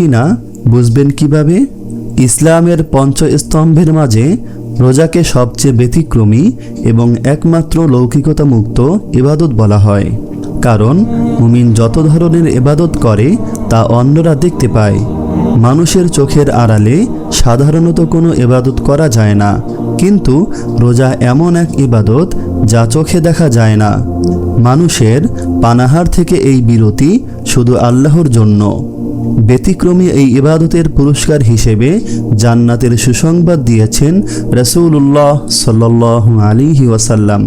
কিনা বুঝবেন কীভাবে? ইসলামের পঞ্চস্তম্ভের মাঝে রোজাকে সবচেয়ে ব্যতিক্রমী এবং একমাত্র লৌকিকতা মুক্ত ইবাদত বলা হয়। কারণ, মুমিন যত ধরনের ইবাদত করে, তা অন্যরা দেখতে পায়। মানুষের চোখের আড়ালে সাধারণত কোনো ইবাদত করা যায় না। কিন্তু রোজা এমন এক ইবাদত যা চোখে দেখা যায় না। মানুষের পানাহার থেকে এই বিরতি শুধু আল্লাহর জন্য। ব্যতিক্রমী এই ইবাদতের পুরস্কার হিসেবে জান্নাতের সুসংবাদ দিয়েছেন রসুল্লাহ সাল্লাহ আলিহি ওয়াসাল্লাম।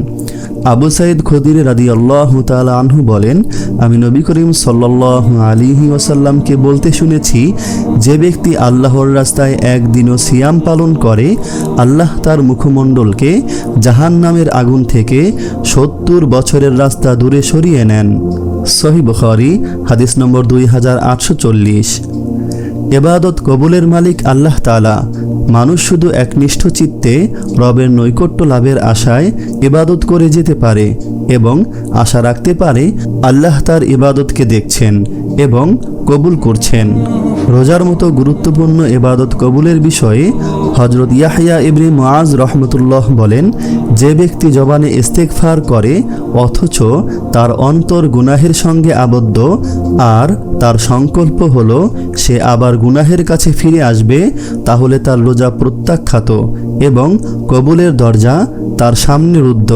আবু সাইদ খদির রাদি আল্লাহ আনহু বলেন, আমি নবী করিম সাল্লাহ আলিহি ওসাল্লামকে বলতে শুনেছি, যে ব্যক্তি আল্লাহর রাস্তায় একদিনও সিয়াম পালন করে, আল্লাহ তার মুখমণ্ডলকে জাহান নামের আগুন থেকে সত্তর বছরের রাস্তা দূরে সরিয়ে নেন। সহি বুখারি, হাদিস নম্বর দুই হাজার আটশো চল্লিশ। এবাদত কবুলের মালিক আল্লাহ তালা মানুষ শুধু একনিষ্ঠ চিত্তে রবের নৈকট্য লাভের আশায় ইবাদত করে যেতে পারে এবং আশা রাখতে পারে আল্লাহ তার ইবাদতকে দেখছেন এবং কবুল করছেন। রোজার মতো গুরুত্বপূর্ণ এবাদত কবুলের বিষয়ে হজরত ইয়াহিয়া ইবনে মুআজ রহমতুল্লাহ বলেন, যে ব্যক্তি জবানে ইস্তেকফার করে, অথচ তার অন্তর গুনাহের সঙ্গে আবদ্ধ, আর তার সংকল্প হল, সে আবার গুনাহের কাছে ফিরে আসবে, তাহলে তার রোজা প্রত্যাখ্যাত এবং কবুলের দরজা তার সামনে রুদ্ধ।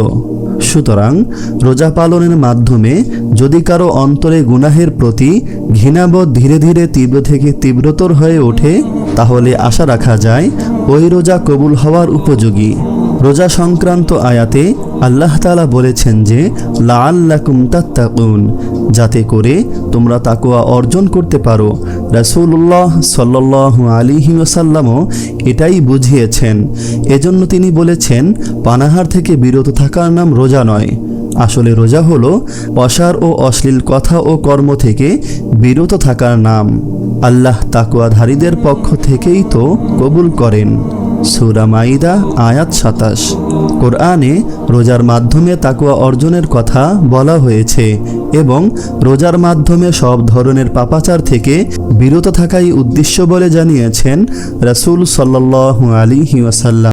সুতরাং রোজা পালনের মাধ্যমে যদি কারও অন্তরে গুনাহের প্রতি ঘৃণাবোধ ধীরে ধীরে তীব্র থেকে তীব্রতর হয়ে ওঠে, তাহলে আশা রাখা যায় ওই রোজা কবুল হওয়ার উপযোগী। রোজা সংক্রান্ত আয়াতে আল্লাহ তালা বলেছেন যে, লাআল্লাকুম তাত্তাকুন, যাতে করে তোমরা তাকুয়া অর্জন করতে পারো। রাসূলুল্লাহ সাল্ল আলিহি ওসাল্লামও এটাই বুঝিয়েছেন। এজন্য তিনি বলেছেন, পানাহার থেকে বিরত থাকার নাম রোজা নয়। আসলে রোজা হল অসার ও অশ্লীল কথা ও কর্ম থেকে বিরত থাকার নাম। আল্লাহ তাকুয়াধারীদের পক্ষ থেকেই তো কবুল করেন। সুরা মাইদা আয়াত সাতাশ। কোরআনে রোজার মাধ্যমে তাকুয়া অর্জনের কথা বলা হয়েছে এবং রোজার মাধ্যমে সব ধরনের পাপাচার থেকে বিরত থাকাই উদ্দেশ্য বলে জানিয়েছেন রাসুল সাল্লাহ আলি ওয়াসাল্লাম।